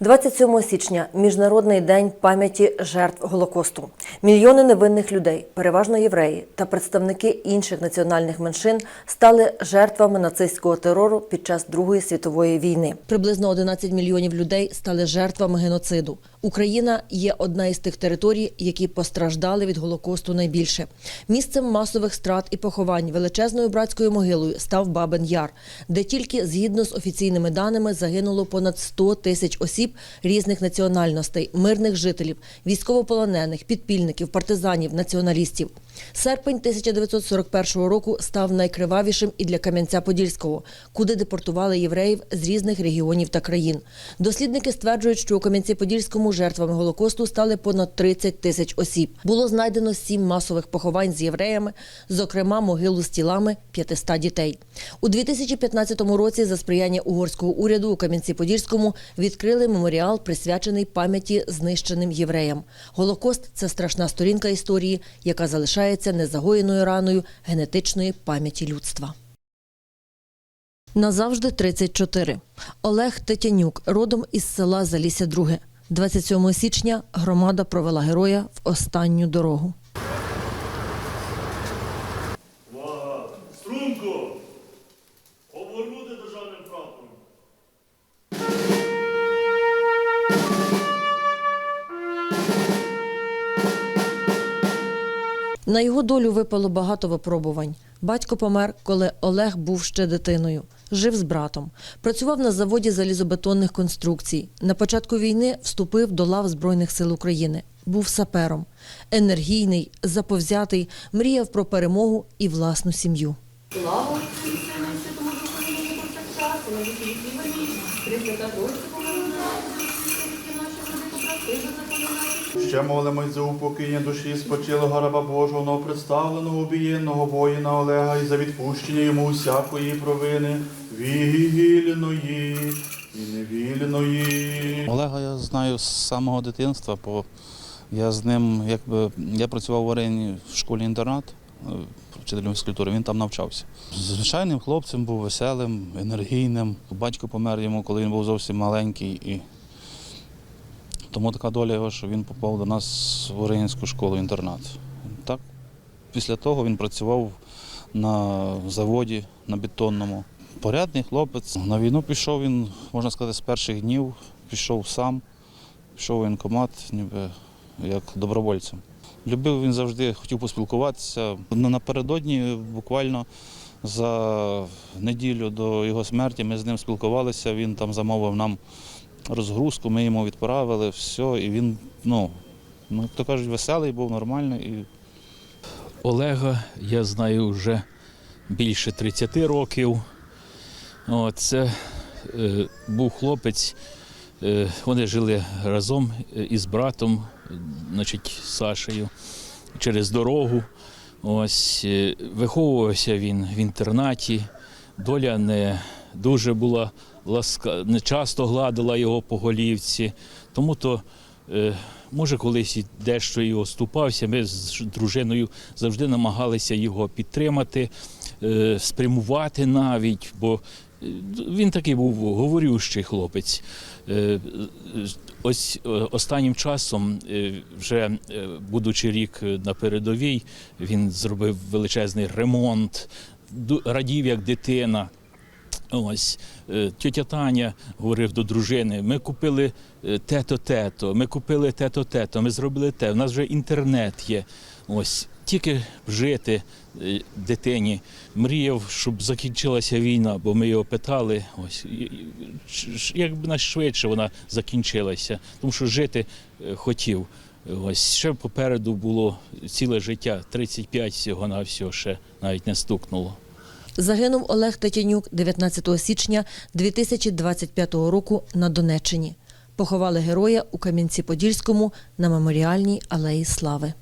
27 січня міжнародний день пам'яті жертв голокосту. Мільйони невинних людей, переважно євреї та представники інших національних меншин, стали жертвами нацистського терору під час Другої світової війни. Приблизно 11 мільйонів людей стали жертвами геноциду. Україна є одна із тих територій, які постраждали від голокосту найбільше. Місцем масових страт і поховань величезною братською могилою став Бабин Яр, де тільки згідно з офіційними даними загинуло понад 100 тисяч осіб різних національностей, мирних жителів, військовополонених, підпільників, партизанів, націоналістів. Серпень 1941 року став найкривавішим і для Кам'янця-Подільського, куди депортували євреїв з різних регіонів та країн. Дослідники стверджують, що у Кам'янці-Подільському жертвами голокосту стали понад 30 тисяч осіб. Було знайдено сім масових поховань з євреями, зокрема могилу з тілами 500 дітей. У 2015 році за сприяння угорського уряду у Кам'янці-Подільському відкрили меморіал, присвячений пам'яті знищеним євреям. Голокост це страшна сторінка історії, яка залишається незагоєною раною генетичної пам'яті людства. Назавжди 34. Олег Тетянюк, родом із села Залісся Друге. 27 січня громада провела героя в останню дорогу. Увага! Струнко! На його долю випало багато випробувань. Батько помер, коли Олег був ще дитиною. Жив з братом. Працював на заводі залізобетонних конструкцій. На початку війни вступив до лав Збройних сил України. Був сапером. Енергійний, заповзятий, мріяв про перемогу і власну сім'ю. Слава Отцю і Сину і Ще молимось за упокоєння душі спочилого раба Божого, новопредставленого убієнного воїна Олега і за відпущення йому усякої провини, вільної і невільної. Олега я знаю з самого дитинства, бо я з ним якби я працював в арені в школі інтернат е, вчителем фізкультури, він там навчався. Звичайним хлопцем був веселим, енергійним. Батько помер йому, коли він був зовсім маленький. І тому така доля його, що він попав до нас в Оренську школу інтернат. Так, після того він працював на заводі на бетонному. Порядний хлопець. На війну пішов він, можна сказати, з перших днів, пішов сам, пішов в воєнкомат, ніби як добровольцем. Любив він завжди, хотів поспілкуватися. Напередодні, буквально за неділю до його смерті, ми з ним спілкувалися. Він там замовив нам розгрузку, ми йому відправили, все, і він, ну, ну то кажуть, веселий був, нормальний. І Олега я знаю вже більше 30 років. О, Це е, був хлопець. Е, вони жили разом е, із братом, значить, Сашею, через дорогу. Ось е, виховувався він в інтернаті. Доля не дуже була ласка, часто гладила його по голівці. Тому то Е, Може, колись і дещо і оступався. Ми з дружиною завжди намагалися його підтримати, е, спрямувати навіть, бо е, він такий був говорющий хлопець. Ось останнім часом, вже будучи рік на передовій, він зробив величезний ремонт, радів як дитина. Ось е, тетя Таня говорив до дружини: ми купили е, те-то, те-то, ми купили те-то, те-то, ми зробили те. У нас вже інтернет є. Ось тільки жити е, дитині. Мріяв, щоб закінчилася війна, бо ми його питали. Ось і- і- ш- ш- як би швидше вона закінчилася, тому що жити е, хотів. Ось ще попереду було ціле життя, 35 всього на всього ще навіть не стукнуло. Загинув Олег Тетянюк 19 січня 2025 року на Донеччині. Поховали героя у Кам'янці-Подільському на меморіальній алеї Слави.